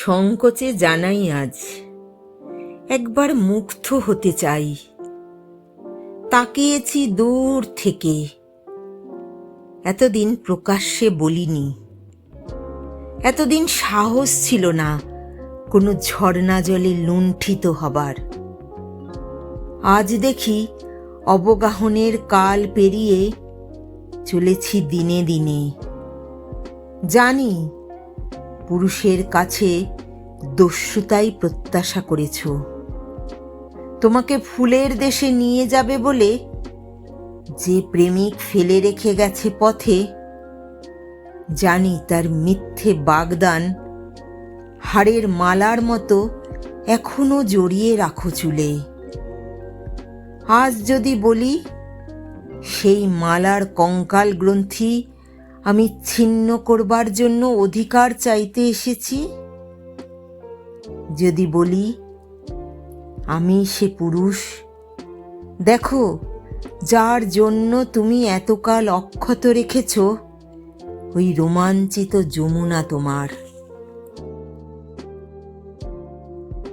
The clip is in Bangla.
সংকোচে জানাই আজ, একবার মুগ্ধ হতে চাই। তাকিয়েছি দূর থেকে, এতদিন প্রকাশ্যে বলিনি। এতদিন সাহস ছিল না, কোনো ঝর্ণা জলে লুণ্ঠিত হবার। আজ দেখি অবগাহনের কাল পেরিয়ে চলেছি দিনে দিনে। জানি পুরুষের কাছে দস্যুতাই প্রত্যাশা করেছ। তোমাকে ফুলের দেশে নিয়ে যাবে বলে যে প্রেমিক ফেলে রেখে গেছে পথে, জানি তার মিথ্যে বাগদান হাড়ের মালার মতো এখনও জড়িয়ে রাখো চুলে। আজ যদি বলি, সেই মালার কঙ্কাল গ্রন্থি আমি ছিন্ন করবার জন্য অধিকার চাইতে এসেছি। যদি বলি, আমি সে পুরুষ। দেখো, যার জন্য তুমি এতকাল অক্ষত রেখেছ, ওই রোমাঞ্চিত যমুনা তোমার।